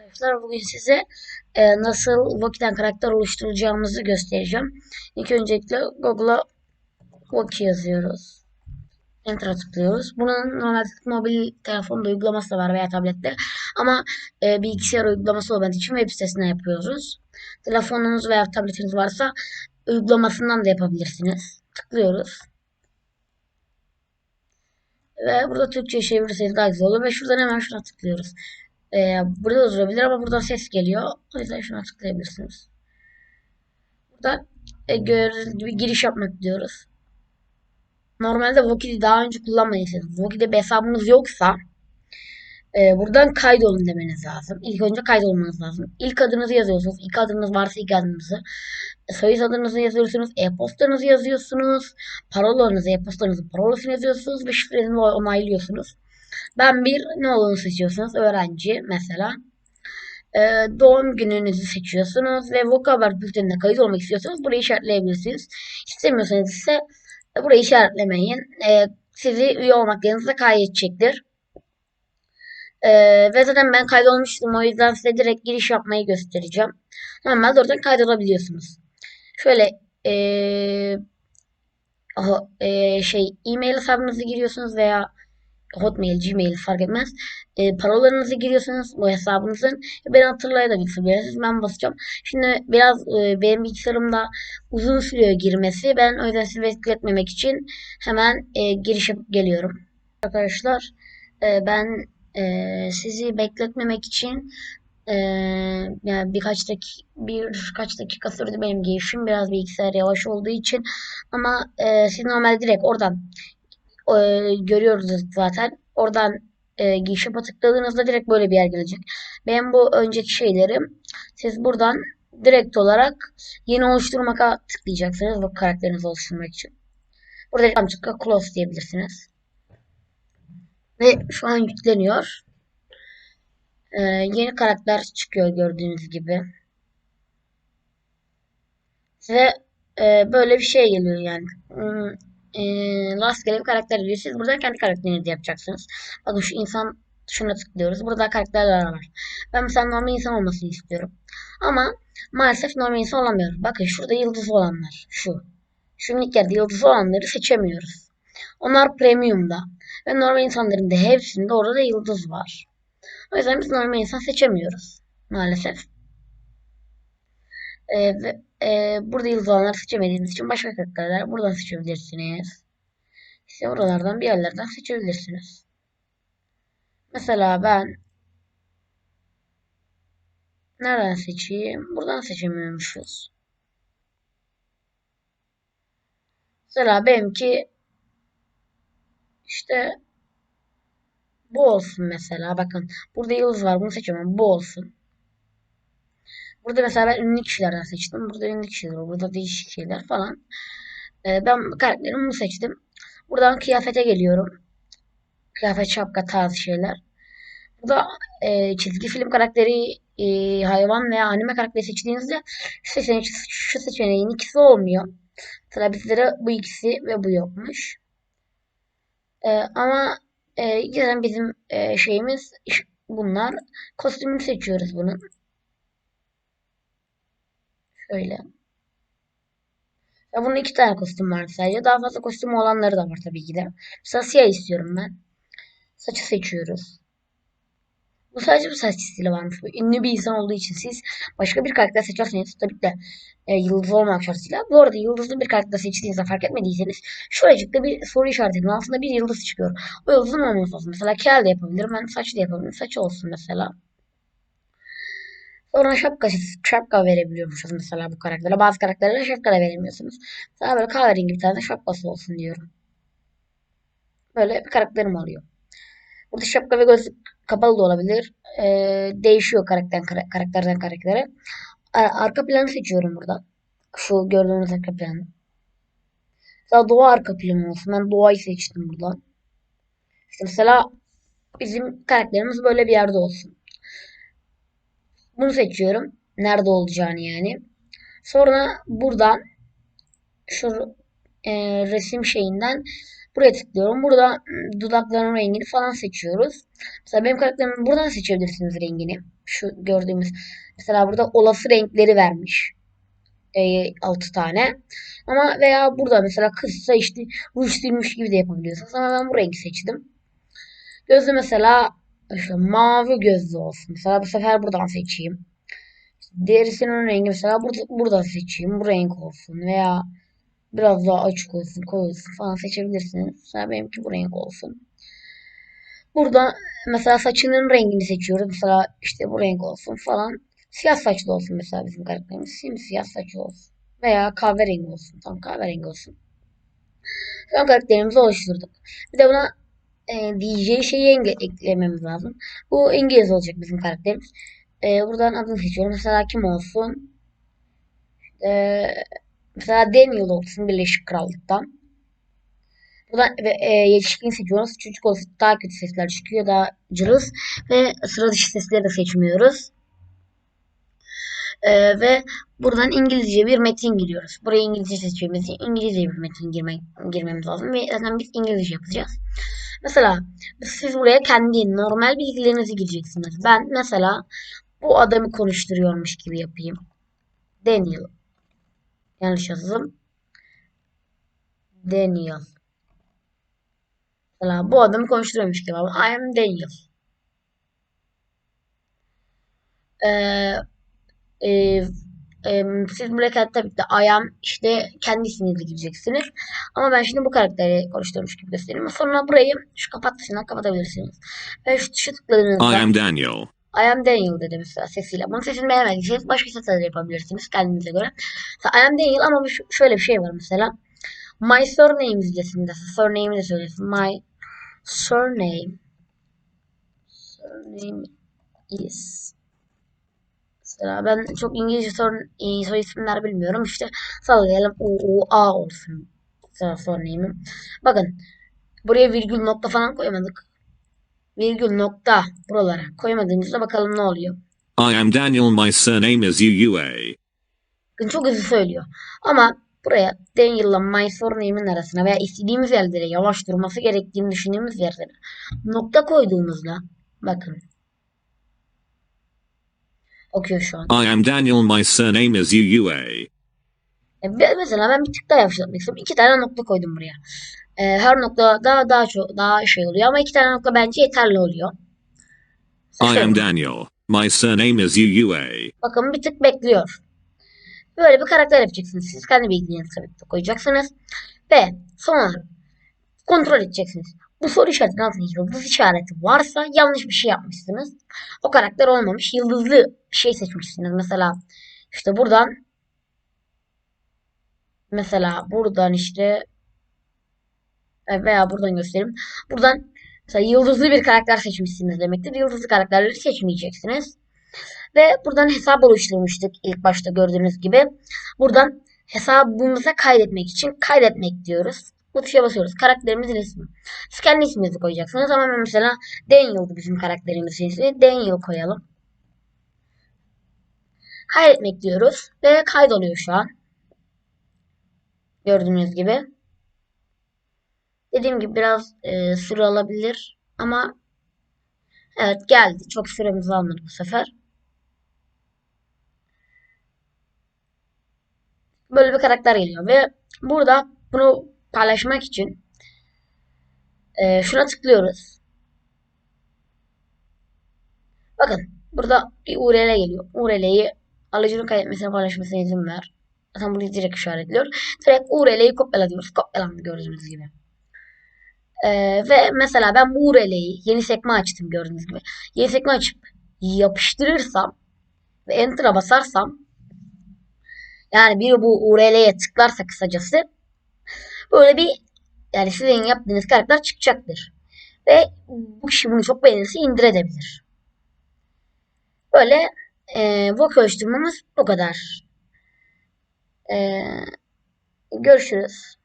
Arkadaşlar bugün size e, nasıl Voki'den karakter oluşturacağımızı göstereceğim. İlk öncelikle Google'a Voki yazıyoruz. Enter'a tıklıyoruz. Bunun normal mobil telefonda uygulaması da var veya tablette. Ama e, bilgisayar uygulaması olmadığı için web sitesinden yapıyoruz. Telefonunuz veya tabletiniz varsa uygulamasından da yapabilirsiniz. Tıklıyoruz. Ve burada Türkçe çevirirseniz daha güzel olur. Ve şuradan hemen şuna tıklıyoruz. Ee, burada da durabilir ama buradan ses geliyor. O yüzden şuna tıklayabilirsiniz. Burada e, gördüğünüz gibi giriş yapmak diyoruz. Normalde Voki'yi daha önce kullanmayın. Voki'de bir hesabınız yoksa e, buradan kaydolun demeniz lazım. İlk önce kaydolmanız lazım. İlk adınızı yazıyorsunuz. İlk adınız varsa ilk adınızı. Soy adınızı yazıyorsunuz. E-postanızı yazıyorsunuz. Parolanızı, e-postanızı, parolasını yazıyorsunuz ve şifrenizi onaylıyorsunuz. Ben bir ne olduğunu seçiyorsunuz. Öğrenci mesela. Ee, doğum gününüzü seçiyorsunuz ve vokabular bültenine kayıt olmak istiyorsanız burayı işaretleyebilirsiniz. İstemiyorsanız ise burayı işaretlemeyin. Ee, sizi üye olmak yanınıza kaydedecektir. Ee, ve zaten ben kaydolmuştum. O yüzden size direkt giriş yapmayı göstereceğim. Normalde oradan kaydolabiliyorsunuz. Şöyle ee, aha, ee, şey e-mail hesabınızı giriyorsunuz veya Hotmail, Gmail fark etmez. E, parolarınızı giriyorsunuz bu hesabınızın. Ben hatırlayabilirsiniz. Ben basacağım. Şimdi biraz e, benim bilgisayarımda uzun sürüyor girmesi. Ben o yüzden sizi bekletmemek için hemen e, giriş yapıp geliyorum. Arkadaşlar e, ben e, sizi bekletmemek için e, yani birkaç dakika birkaç dakika sürdü benim girişim. Biraz bilgisayar yavaş olduğu için ama e, siz normalde direkt oradan e, görüyoruz zaten. Oradan e, girişe tıkladığınızda direkt böyle bir yer gelecek. Benim bu önceki şeylerim siz buradan direkt olarak yeni oluşturmaka tıklayacaksınız bu karakterinizi oluşturmak için. Burada tıkla close diyebilirsiniz. Ve şu an yükleniyor. Ee, yeni karakter çıkıyor gördüğünüz gibi. Ve e, böyle bir şey geliyor yani. Hmm, e, rastgele bir karakter. Siz burada kendi karakterinizi yapacaksınız. Bakın şu insan şuna tıklıyoruz. Burada karakterler var. Ben mesela normal insan olmasını istiyorum. Ama maalesef normal insan olamıyor. Bakın şurada yıldız olanlar. Şu. Şu minik yerde yıldız olanları seçemiyoruz. Onlar premiumda. Ve normal insanların da hepsinde orada yıldız var. O yüzden biz normal insan seçemiyoruz. Maalesef. Ee, ve e, burada yıldız olanları seçemediğiniz için başka karakterler buradan seçebilirsiniz. İşte oralardan bir yerlerden seçebilirsiniz. Mesela ben nereden seçeyim? Buradan seçemiyormuşuz. Mesela benimki işte bu olsun mesela. Bakın burada yıldız var. Bunu seçemem. Bu olsun. Burada mesela ben ünlü kişilerden seçtim. Burada ünlü kişiler var. Burada değişik şeyler falan. Ee, ben karakterimi seçtim. Buradan kıyafete geliyorum. Kıyafet, şapka tarzı şeyler. Burada e, çizgi film karakteri, e, hayvan veya anime karakteri seçtiğinizde şu seçeneğin, şu seçeneğin ikisi olmuyor. Mesela bizlere bu ikisi ve bu yokmuş. E, ama e, bizim e, şeyimiz bunlar. Kostümünü seçiyoruz bunun. Şöyle. Ya bunun iki tane kostüm var sadece. Daha fazla kostüm olanları da var tabii ki de. Mesela siyah istiyorum ben. Saçı seçiyoruz. Bu sadece bu saç stili varmış. Bu ünlü bir insan olduğu için siz başka bir karakter seçerseniz tabii ki de e, yıldız olmak şartıyla. Bu arada yıldızlı bir karakter seçtiğinizde fark etmediyseniz şuracıkta bir soru işaretinin altında bir yıldız çıkıyor. O yıldızın olması lazım. Mesela kel de yapabilirim. Ben saç da yapabilirim. Saç olsun mesela. Sonra şapka, şapka verebiliyormuşuz mesela bu karaktere. Bazı karakterlere şapka da veremiyorsunuz. Mesela böyle kahverengi bir tane şapkası olsun diyorum. Böyle bir karakterim oluyor. Burada şapka ve gözlük kapalı da olabilir. Ee, değişiyor karakterden, karakterden karaktere. Arka planı seçiyorum burada. Şu gördüğünüz arka planı. Mesela doğa arka planı olsun. Ben doğayı seçtim buradan. İşte mesela bizim karakterimiz böyle bir yerde olsun. Bunu seçiyorum. Nerede olacağını yani. Sonra buradan şu e, resim şeyinden Buraya tıklıyorum. Burada ım, dudakların rengini falan seçiyoruz. Mesela benim karakterimin buradan seçebilirsiniz rengini. Şu gördüğümüz mesela burada olası renkleri vermiş. E, 6 tane. Ama veya burada mesela kızsa işte ruj silmiş gibi de yapabiliyorsunuz. Ama ben bu rengi seçtim. Gözü mesela işte mavi gözlü olsun. Mesela bu sefer buradan seçeyim. Derisinin rengi mesela burada, buradan seçeyim. Bu renk olsun veya biraz daha açık olsun, koyu olsun falan seçebilirsiniz. Mesela benimki bu renk olsun. Burada mesela saçının rengini seçiyoruz. Mesela işte bu renk olsun falan. Siyah saçlı olsun mesela bizim karakterimiz. Simsiyah saçlı olsun. Veya kahverengi olsun. Tam kahverengi olsun. An karakterimizi oluşturduk. Bir de buna e, DJ şeyi eklememiz lazım. Bu İngiliz olacak bizim karakterimiz. E, buradan adını seçiyorum. Mesela kim olsun? E, mesela Daniel olsun Birleşik Krallık'tan. Buradan e, yetişkin seçiyoruz. Çocuk olsa daha kötü sesler çıkıyor. Daha cılız. Ve sıra dışı sesleri de seçmiyoruz. E, ve buradan İngilizce bir metin giriyoruz. Buraya İngilizce seçmemiz için İngilizce bir metin girme, girmemiz lazım. Ve zaten biz İngilizce yapacağız. Mesela siz buraya kendi normal bilgilerinizi gireceksiniz. Ben mesela bu adamı konuşturuyormuş gibi yapayım. Daniel. Yanlış yazdım. Daniel. Mesela bu adamı konuşturuyormuş gibi. I am Daniel. Ee, e, e, siz kadar tabii ki de I am işte kendi isminizi gireceksiniz. Ama ben şimdi bu karakteri konuşturuyormuş gibi göstereyim. Sonra burayı şu kapat kapatabilirsiniz. Ve şu tuşa I tıkladığınızda am Daniel. I am Daniel dedi mesela sesiyle. Bunun sesini beğenmediyseniz başka sesler de yapabilirsiniz kendinize göre. Mesela I am Daniel ama şöyle bir şey var mesela. My surname izlesin de surname'i de söylesin. My surname surname is Mesela ben çok İngilizce son, e, soy isimler bilmiyorum. İşte sallayalım U, U, A olsun. Mesela surname'im. Bakın buraya virgül nokta falan koymadık. Virgül nokta buralara koymadığımızda bakalım ne oluyor. I am Daniel. My surname is UUA. Çok hızlı söylüyor. Ama buraya Daniel'la My Surname'in arasına veya istediğimiz yerlere yavaş durması gerektiğini düşündüğümüz yerlere nokta koyduğumuzda bakın okuyor şu an. I am Daniel. My surname is UUA. E, mesela ben bir tık daha yavaşlatmak istiyorum. İki tane nokta koydum buraya. E, her nokta daha daha çok daha şey oluyor ama iki tane nokta bence yeterli oluyor. I am Daniel. My surname is UUA. Bakın bir tık bekliyor. Böyle bir karakter yapacaksınız. Siz kendi bilgilerinizi tabii koyacaksınız. Ve sonra kontrol edeceksiniz. Bu soru işaretinin altında yıldız işareti varsa yanlış bir şey yapmışsınız. O karakter olmamış. Yıldızlı bir şey seçmişsiniz. Mesela işte buradan mesela buradan işte e, veya buradan göstereyim. Buradan mesela yıldızlı bir karakter seçmişsiniz demektir. Yıldızlı karakterleri seçmeyeceksiniz. Ve buradan hesap oluşturmuştuk ilk başta gördüğünüz gibi. Buradan hesabımıza kaydetmek için kaydetmek diyoruz. Bu tuşa basıyoruz. Karakterimizin ismi. Siz kendi isminizi koyacaksınız ama mesela Daniel'dı bizim karakterimizin ismi. Daniel koyalım. Kaydetmek diyoruz. Ve kaydoluyor şu an. Gördüğünüz gibi. Dediğim gibi biraz e, süre alabilir. Ama evet geldi. Çok süremizi almadı bu sefer. böyle bir karakter geliyor ve burada bunu paylaşmak için e, şuna tıklıyoruz. Bakın burada bir URL geliyor. URL'yi alıcının kaydetmesine paylaşmasına izin ver. Zaten bunu direkt işaretliyor. Direkt URL'yi kopyala diyoruz. Kopyalandı gördüğünüz gibi. E, ve mesela ben bu URL'yi yeni sekme açtım gördüğünüz gibi. Yeni sekme açıp yapıştırırsam ve Enter'a basarsam yani biri bu URL'ye tıklarsa kısacası böyle bir yani sizin yaptığınız karakter çıkacaktır. Ve bu kişi bunu çok beğenirse indirebilir. Böyle e, vocal oluşturmamız bu kadar. E, görüşürüz.